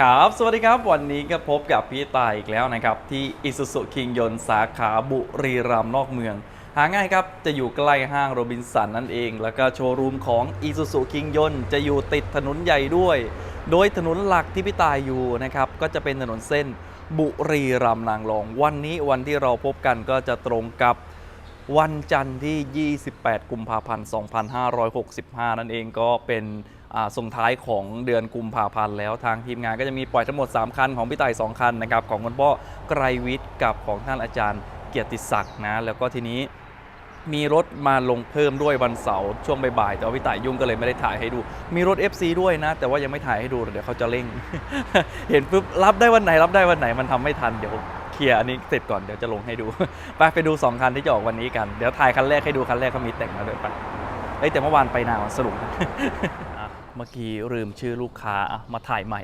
ครับ สวัสดีครับ วันนี้ก็พบกับพี่ตายอีกแล้วนะครับ ที่อิสุสุคิงยนสาขาบุรีรัมย์นอกเมือง หาง่ายครับ จะอยู่ใกล้ห้างโรบินสันนั่นเอง แล้วก็โชว์รูมของอิสุสุคิงยนจะอยู่ติดถนนใหญ่ด้วย โดยถนนหลักที่พี่ตายอยู่นะครับ ก็จะเป็นถนนเส้นบุรีรัมย์นางรอง วันนี้วันที่เราพบกันก็จะตรงกับวันจันทร์ที่ 28 กุมภาพันธ์ 2565 นั่นเองก็เป็น ส่งท้ายของเดือนกุมภาพันธ์แล้วทางทีมงานก็จะมีปล่อยทั้งหมด 3 คันของพี่ต่าย2คันนะครับของคุณพ่อไกรวิทย์กับของท่านอาจารย์เกียรติศักดิ์นะแล้วก็ทีนี้มีรถมาลงเพิ่มด้วยวันเสาร์ช่วงบ่ายๆแต่ว่าพี่ต่ายยุ่งก็เลยไม่ได้ถ่ายให้ดู มีรถ FC ด้วยนะ แต่ว่ายังไม่ถ่ายให้ดูเดี๋ยวเขาจะเร่ง เห็นปุ๊บรับได้วันไหนรับได้วันไหนมันทำไม่ทันเดี๋ยวเคลียร์อันนี้เสร็จก่อนเดี๋ยวจะลงให้ดูไปไปดู 2 คันที่จะออกวันนี้กัน เดี๋ยวถ่ายคันแรกให้ดูคันแรกเขามีแต่งมาด้วยไปเอ้แต่เมื่อวานไปนาวสรุปอะ เมื่อกี้ลืมชื่อลูกค้ามาถ่ายใหม่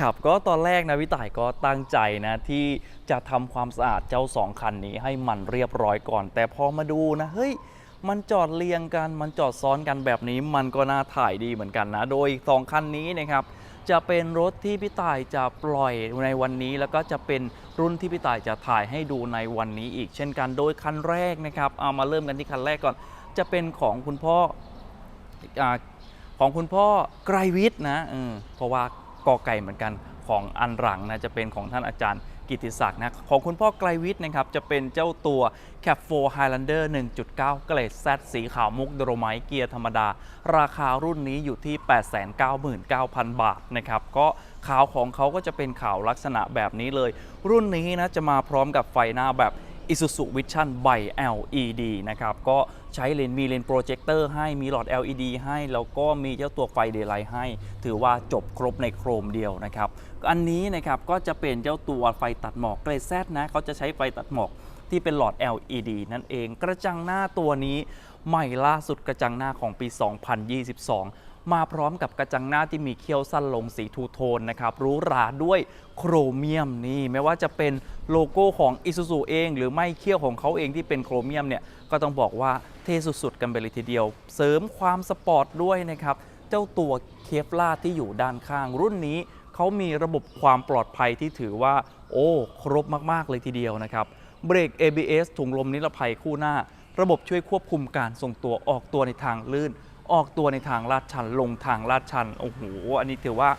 ครับก็ตอนแรกนะวิต่ายก็ตั้งใจนะที่จะทำความสะอาดเจ้าสองคันนี้ให้มันเรียบร้อยก่อน แต่พอมาดูนะเฮ้ยมันจอดเรียงกัน มันจอดซ้อนกันแบบนี้ มันก็น่าถ่ายดีเหมือนกันนะ โดยสองคันนี้นะครับจะเป็นรถที่พี่ต่ายจะปล่อยในวันนี้ แล้วก็จะเป็นรุ่นที่พี่ต่ายจะถ่ายให้ดูในวันนี้อีก เช่นกันโดยคันแรกนะครับเอามาเริ่มกันที่คันแรกก่อน จะเป็นของคุณพ่ออา ของคุณพ่อไกรวิทย์นะเพราะว่ากอไก่เหมือนกันของอันหลังนะจะเป็นของท่านอาจารย์กิติศักดิ์นะของคุณพ่อไกรวิทย์นะครับจะเป็นเจ้าตัว Cap 4 Highlander 1.9 เกรด Z สีขาวมุกโดรไมเกียร์ธรรมดา ราคารุ่นนี้อยู่ที่ 899,000 บาทนะครับก็ขาวของเขาก็จะเป็นขาวลักษณะแบบนี้เลย รุ่นนี้นะจะมาพร้อมกับไฟหน้าแบบ Isuzu Vision by LED นะครับก็ ใช้เลนส์มีเลนส์โปรเจคเตอร์ให้มีหลอด LED ให้ แล้วก็มีเจ้าตัวไฟเดย์ไลท์ให้ ถือว่าจบครบในโครมเดียวนะครับ อันนี้นะครับก็จะเป็นเจ้าตัวไฟตัดหมอกเกรดแซนะเขาจะใช้ไฟตัดหมอกที่เป็นหลอด LED นั่นเอง กระจังหน้าตัวนี้ใหม่ล่าสุดกระจังหน้าของปี 2022มาพร้อมกับกระจังหน้าที่มีเขี้ยวสั้นลงสีทูโทนนะครับรู้ราด้วยโครเมียมนี่ไม่ว่าจะเป็นโลโก้ของ Isuzu เอง หรือไม่เขี้ยวของเขาเองที่เป็นโครเมียมเนี่ยก็ต้องบอกว่า เท่สุดๆ กันไปเลยทีเดียว เสริมความสปอร์ตด้วยนะครับ เจ้าตัวเคฟล่าที่อยู่ด้านข้าง รุ่นนี้เขามีระบบความปลอดภัยที่ถือว่า โอ้ ครบมากๆเลยทีเดียวนะครับเบรก ABS ถุงลมนิรภัยคู่หน้า ระบบช่วยควบคุมการทรงตัวออกตัวในทางลื่น ออกตัวในทางลาดชัน ลงทางลาดชันโอ้โหอันนี้ถือว่า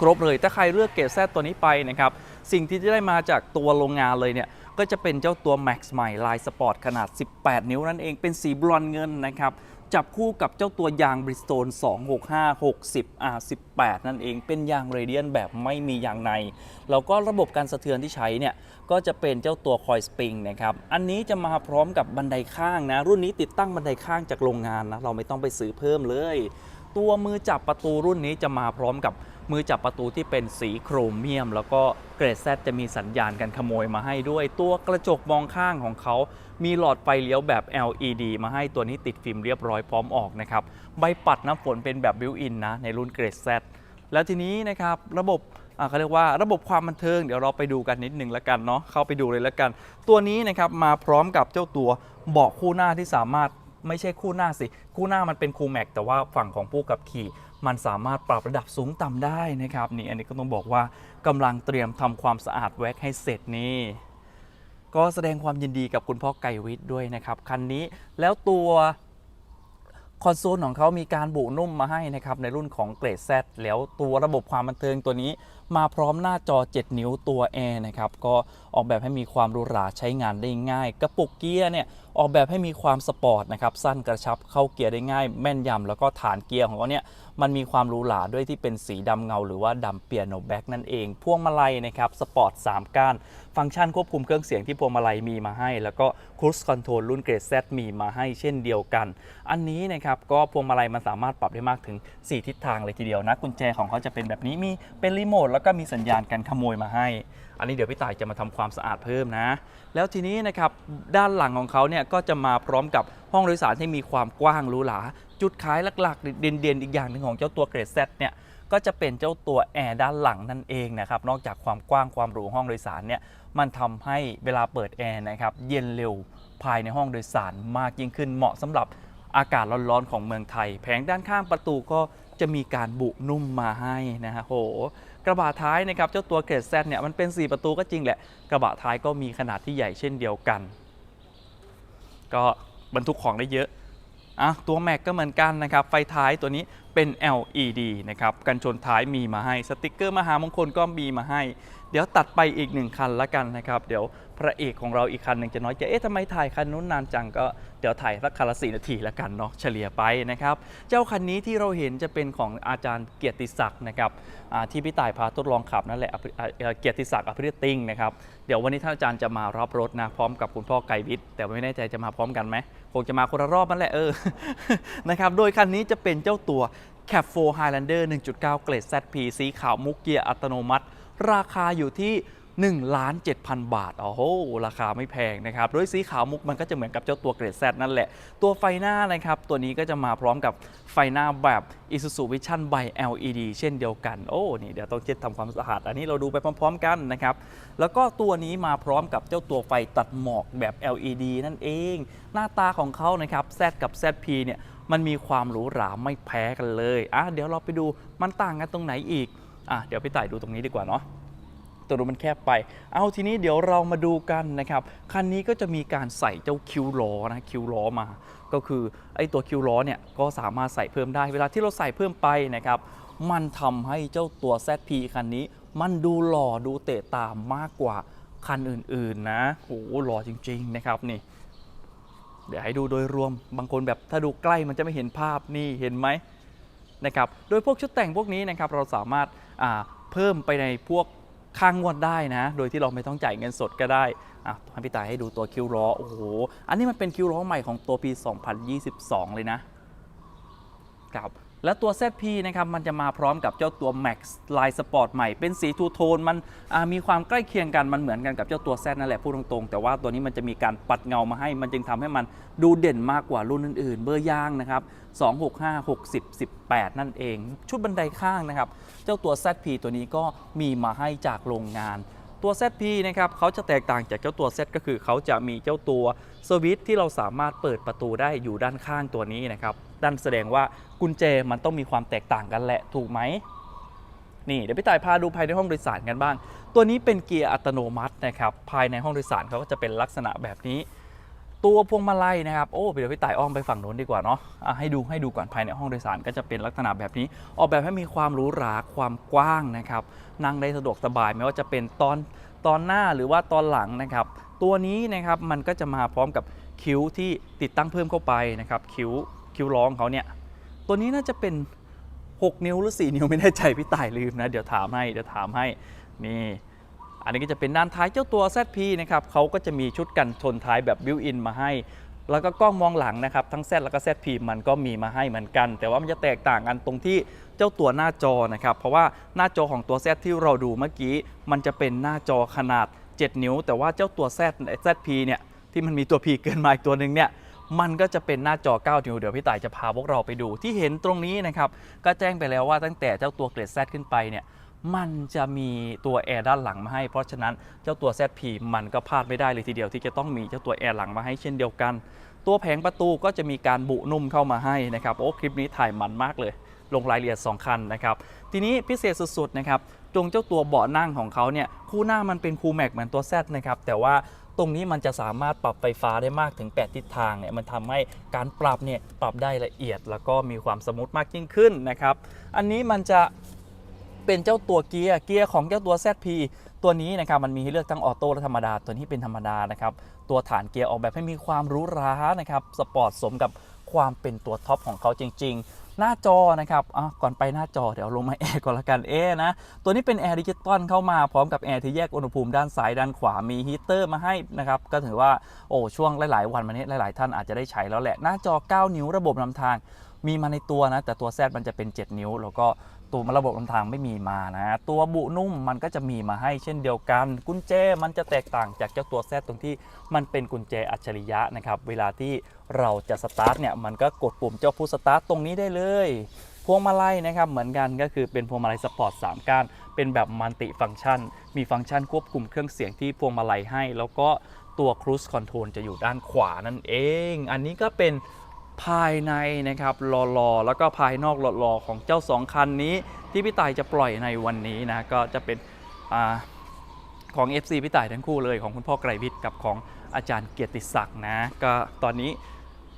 ครบเลยถ้าใครเลือกเกรดแซตัวนี้ไปนะครับสิ่งที่จะได้มาจากตัวโรงงานเลยเนี่ย ก็จะเป็นเจ้าตัว Max ใหม่ลายสปอร์ตขนาด 18 นิ้วนั่นเองเป็นสีบรอนซ์เงินนะครับจับคู่กับเจ้าตัวยาง Bridgestone 265 60 R18 นั่นเองเป็นยางเรเดียนแบบไม่มียางใน แล้วก็ระบบการสะเทือนที่ใช้เนี่ย ก็จะเป็นเจ้าตัวคอยสปริงนะครับ อันนี้จะมาพร้อมกับบันไดข้างนะ รุ่นนี้ติดตั้งบันไดข้างจากโรงงานนะ เราไม่ต้องไปซื้อเพิ่มเลย ตัวมือจับประตูรุ่นนี้จะมาพร้อมกับ มือจับประตูที่เป็นสีโครเมียม แล้วก็เกรดแซจะมีสัญญาณการขโมยมาให้ด้วย ตัวกระจกมองข้างของเขา มีหลอดไฟเลี้ยวแบบ LED มาให้ตัวนี้ติดฟิล์มเรียบร้อยพร้อมออกนะครับ ใบปัดน้ำฝนเป็นแบบบิวอินนะ ในรุ่นเกรดแซแล้วทีนี้นะครับระบบเขาเรียกว่าระบบความบันเทิงเดี๋ยวเราไปดูกันนิดนึงแล้วกันเนาะเข้าไปดูเลยแล้วกัน ตัวนี้นะครับมาพร้อมกับเจ้าตัวเบาะคู่หน้าที่สามารถไม่ใช่คู่หน้าสิ คู่หน้ามันเป็นคูแม็กแต่ว่าฝั่งของผู้ขับขี่ มันสามารถปรับระดับสูงต่ำได้นะครับนี่อันนี้ก็ต้องบอกว่ากำลังเตรียมทำความสะอาดแว็กให้เสร็จนี่ก็แสดงความยินดีกับคุณพ่อไก่วิทย์ด้วยนะครับคันนี้แล้วตัวคอนโซลของเขามีการบุนุ่มมาให้นะครับในรุ่นของเกรด Z แล้วตัวระบบความบันเทิงตัวนี้ มาพร้อมหน้าจอ 7 นิ้วตัวแอร์นะครับก็ออกแบบให้มีความหรูหราใช้งานได้ง่าย กระปุกเกียร์เนี่ย ออกแบบให้มีความสปอร์ตนะครับสั้นกระชับเข้าเกียร์ได้ง่าย แม่นยำแล้วก็ฐานเกียร์ของเขาเนี่ยมันมีความหรูหราด้วยที่เป็นสีดำเงา หรือว่าดำเปียโนแบ็กนั่นเอง พวงมาลัยนะครับสปอร์ต3ก้าน ฟังก์ชันควบคุมเครื่องเสียงที่พวงมาลัยมีมาให้ แล้วก็ครู i คอนโทรลรุ่นเกรด Z มีมาให้เช่นเดียวกัน อันนี้นะครับก็พวงมาลัยมันสามารถปรับได้มากถึง 4 ทิศทางเลยทีเดียวนะกุญแจของเขาจะเป็นแบบนี้มีเป็นรีโมทแล้วก็มีสัญญาณการขโมยมาให้ อันนี้เดี๋ยวพี่ต่ายจะมาทำความสะอาดเพิ่มนะ แล้วทีนี้นะครับด้านหลังของเขาเนี่ยก็จะมาพร้อมกับห้องโดยสารที่มีความกว้างหรูหราจุดขายหลักๆ เด่นๆ อีกอย่างหนึ่งของเจ้าตัวเกรด Z เนี่ยก็จะเป็นเจ้าตัวแอร์ด้านหลังนั่นเองนะครับ นอกจากความกว้างความหรูห้องโดยสารเนี่ย มันทำให้เวลาเปิดแอร์นะครับเย็นเร็วภายในห้องโดยสารมากยิ่งขึ้นเหมาะสำหรับอากาศร้อนๆของเมืองไทย แผงด้านข้างประตูก็จะมีการบุนุ่มมาให้นะฮะโห กระบะท้ายนะครับเจ้าตัวเกรดแซเนี่ยมันเป็น 4 ประตูก็จริงแหละ กระบะท้ายก็มีขนาดที่ใหญ่เช่นเดียวกัน ก็บรรทุกของได้เยอะอะตัวแม็กก็เหมือนกันนะครับ ไฟท้ายตัวนี้เป็น LED นะครับ กันชนท้ายมีมาให้ สติกเกอร์มหามงคลก็มีมาให้ เดี๋ยวตัดไปอีกหนึ่งคันละกันนะครับ เดี๋ยวพระเอกของเราอีกคันหนึ่งจะน้อยใจเอ๊ะทำไมถ่ายคันนู้นนานจังก็เดี๋ยวถ่ายสักคันละสี่นาทีละกันเนาะเฉลี่ยไปนะครับ เจ้าคันนี้ที่เราเห็นจะเป็นของอาจารย์เกียรติศักดิ์นะครับที่พี่ต่ายพาทดลองขับนั่นแหละเกียรติศักดิ์อภิริติงนะครับเดี๋ยววันนี้ท่านอาจารย์จะมารับรถนะพร้อมกับคุณพ่อไกรวิทย์แต่ไม่แน่ใจจะมาพร้อมกันไหมคงจะมาคนละรอบนั่นแหละเออนะครับโดยคันนี้จะเป็นเจ้าตัว Cap 4 Highlander 1.9 เกรด ZP สีขาวมุกเกียร์อัตโนมัติ ราคาอยู่ที่1ล้าน7,000 บาท โอ้โห ราคาไม่แพงนะครับ โดยสีขาวมุกมันก็จะเหมือนกับเจ้าตัวเกรด Z นั่นแหละ ตัวไฟหน้านะครับ ตัวนี้ก็จะมาพร้อมกับไฟหน้าแบบ Isuzu Vision by LED เช่นเดียวกัน โอ้ นี่เดี๋ยวต้องเช็ดทำความสะอาด อันนี้เราดูไปพร้อม ๆ กันนะครับ แล้วก็ตัวนี้มาพร้อมกับเจ้าตัวไฟตัดหมอกแบบ LED นั่นเอง หน้าตาของเขานะครับ Z กับ ZP เนี่ย มันมีความหรูหราไม่แพ้กันเลย อะ เดี๋ยวเราไปดูมันต่างกันตรงไหนอีก อะเดี๋ยวไปต่ายดูตรงนี้ดีกว่าเนาะตัวรถมันแคบไป เอาทีนี้เดี๋ยวเรามาดูกันนะครับ คันนี้ก็จะมีการใส่เจ้าคิวล้อนะคิวล้อมา ก็คือไอ้ตัวคิวล้อเนี่ยก็สามารถใส่เพิ่มได้ เวลาที่เราใส่เพิ่มไปนะครับ มันทำให้เจ้าตัว ZP คันนี้ มันดูหล่อดูเตะตามมากกว่าคันอื่นๆนะโอ้หล่อจริง ๆนะครับนี่ เดี๋ยวให้ดูโดยรวม บางคนแบบถ้าดูใกล้มันจะไม่เห็นภาพนี่เห็นไหมนะครับ โดยพวกชุดแต่งพวกนี้นะครับเราสามารถ เพิ่มไปในพวกค้างงวดได้นะ โดยที่เราไม่ต้องจ่ายเงินสดก็ได้อะให้พี่ตายให้ดูตัวคิวล้อโอ้โห อันนี้มันเป็นคิวล้อใหม่ของตัวปี 2022 เลยนะครับ และตัว ZP นะครับมันจะมาพร้อมกับเจ้าตัว Max Line Sport ใหม่เป็นสีทูโทนมันมีความใกล้เคียงกันมันเหมือนกันกับเจ้าตัว Z นั่นแหละพูดตรงๆ แต่ว่าตัวนี้มันจะมีการปัดเงามาให้ มันจึงทำให้มันดูเด่นมากกว่ารุ่นอื่นๆ เบอร์ย่างนะครับ265 60 18 นั่นเอง ชุดบันไดข้างนะครับ เจ้าตัว ZP ตัวนี้ก็มีมาให้จากโรงงานตัว ZP นะครับเขาจะแตกต่างจากเจ้าตัว Z ก็คือเขาจะมีเจ้าตัวสวิตช์ที่เราสามารถเปิดประตูได้อยู่ด้านข้างตัวนี้นะครับ นั่นแสดงว่ากุญแจมันต้องมีความแตกต่างกันแหละถูกไหมนี่เดี๋ยวพี่ต่ายพาดูภายในห้องโดยสารกันบ้าง ตัวนี้เป็นเกียร์อัตโนมัตินะครับภายในห้องโดยสารเขาก็จะเป็นลักษณะแบบนี้ ตัวพวงมาลัยนะครับโอ้เดี๋ยวพี่ต่ายอ้อมไปฝั่งโน้นดีกว่าเนาะะให้ดูให้ดูก่อนภายในห้องโดยสารก็จะเป็นลักษณะแบบนี้ ออกแบบให้มีความหรูหราความกว้างนะครับนั่งได้สะดวกสบายไม่ว่าจะเป็นตอนตอนหน้าหรือว่าตอนหลังนะครับ ตัวนี้นะครับมันก็จะมาพร้อมกับคิ้วที่ติดตั้งเพิ่มเข้าไปนะครับคิ้ว คิ้วร้องเขาเนี่ย ตัวนี้น่าจะเป็น 6 นิ้วหรือ 4 นิ้วไม่แน่ใจพี่ต่ายลืมนะ เดี๋ยวถามให้เดี๋ยวถามให้นี่อันนี้ก็จะเป็นด้านท้ายเจ้าตัว ZP นะครับเขาก็จะมีชุดกันชนท้ายแบบบิวอินมาให้ แล้วก็กล้องมองหลังนะครับ ทั้ง Z แล้วก็ ZP มันก็มีมาให้เหมือนกัน แต่ว่ามันจะแตกต่างกันตรงที่เจ้าตัวหน้าจอนะครับ เพราะว่าหน้าจอของตัว Z ที่เราดูเมื่อกี้ มันจะเป็นหน้าจอขนาด 7 นิ้ว แต่ว่าเจ้าตัว Z ZP เนี่ยที่มันมีตัว P เกินมาอีกตัวหนึ่งเนี่ย มันก็จะเป็นหน้าจอ 9 นิ้ว เดี๋ยวพี่ต่ายจะพาพวกเราไปดูที่เห็นตรงนี้นะครับ ก็แจ้งไปแล้วว่าตั้งแต่เจ้าตัวเกรด Z ขึ้นไปเนี่ยมันจะมีตัวแอร์ด้านหลังมาให้ เพราะฉะนั้นเจ้าตัว ZP มันก็พลาดไม่ได้เลยทีเดียวที่จะต้องมีเจ้าตัวแอร์หลังมาให้เช่นเดียวกัน ตัวแผงประตูก็จะมีการบุนุ่มเข้ามาให้นะครับโอ้คลิปนี้ถ่ายมันมากเลย ลงรายละเอียด 2 คันนะครับทีนี้พิเศษสุดๆนะครับตรงเจ้าตัวเบาะนั่งของเขาเนี่ยคู่หน้ามันเป็นคูแม็กเหมือนตัว Z นะครับแต่ว่า ตรงนี้มันจะสามารถปรับไฟฟ้าได้มากถึง 8 ทิศทางเนี่ยมันทำให้การปรับเนี่ยปรับได้ละเอียด แล้วก็มีความสมูทมากยิ่งขึ้นนะครับ อันนี้มันจะเป็นเจ้าตัวเกียร์เกียร์ของเจ้าตัว ZP ตัวนี้นะครับมันมีให้เลือกทั้งออโต้และธรรมดา ตัวนี้เป็นธรรมดานะครับ ตัวฐานเกียร์ออกแบบให้มีความหรู้รานะครับสปอร์ตสมกับความเป็นตัวท็อปของเขาจริง ๆ หน้าจอนะครับอ๋อก่อนไปหน้าจอเดี๋ยวลงมาแอร์ก่อนละกันเอนะ ตัวนี้เป็นแอร์ดิจิตอลเข้ามาพร้อมกับแอร์ที่แยกอุณหภูมิด้านซ้ายด้านขวามีฮีเตอร์มาให้นะครับ ก็ถือว่าโอ้ช่วงหลาย ๆ วันมานี้หลาย ๆ ท่านอาจจะได้ใช้แล้วแหละหน้าจอ 9 นิ้วระบบนำทางมีมาในตัวนะ แต่ตัวแซดมันจะเป็น 7 นิ้ว แล้วก็ ตัวระบบนำทางไม่มีมานะ ตัวบุนุ่มมันก็จะมีมาให้เช่นเดียวกัน กุญแจมันจะแตกต่างจากเจ้าตัว Z ตรงที่มันเป็นกุญแจอัจฉริยะนะครับเวลาที่เราจะสตาร์ทเนี่ยมันก็กดปุ่มเจ้าผู้สตาร์ทตรงนี้ได้เลยพวงมาลัยนะครับเหมือนกันก็คือเป็นพวงมาลัยสปอร์ต3ก้านเป็นแบบมัลติฟัง c t ชัน มีฟังก์ชันควบคุมเครื่องเสียงที่พวงมาลัยให้ แล้วก็ตัว Cruise Control จะอยู่ด้านขวานั่นเอง อันนี้ก็เป็น ภายในนะครับหล่อๆแล้วก็ภายนอกหล่อๆของเจ้าสองคันนี้ ที่พี่ต่ายจะปล่อยในวันนี้นะก็จะเป็นอของ FC พี่ต่ายทั้งคู่เลยของคุณพ่อไกรวิทย์กับของอาจารย์เกียรติศักดิ์นะก็ตอนนี้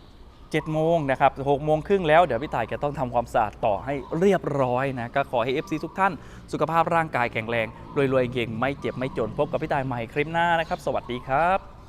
7โมงนะครับ6โมงครึ่งแล้วเดี๋ยวพี่ต่ายจะต้องทำความสะอาดต่อให้เรียบร้อยนะก็ขอให้ FC ทุกท่าน สุขภาพร่างกายแข็งแรงรวยๆเก่งไม่เจ็บไม่จนพบกับพี่ต่ายใหม่คลิปหน้านะครับ สวัสดีครับ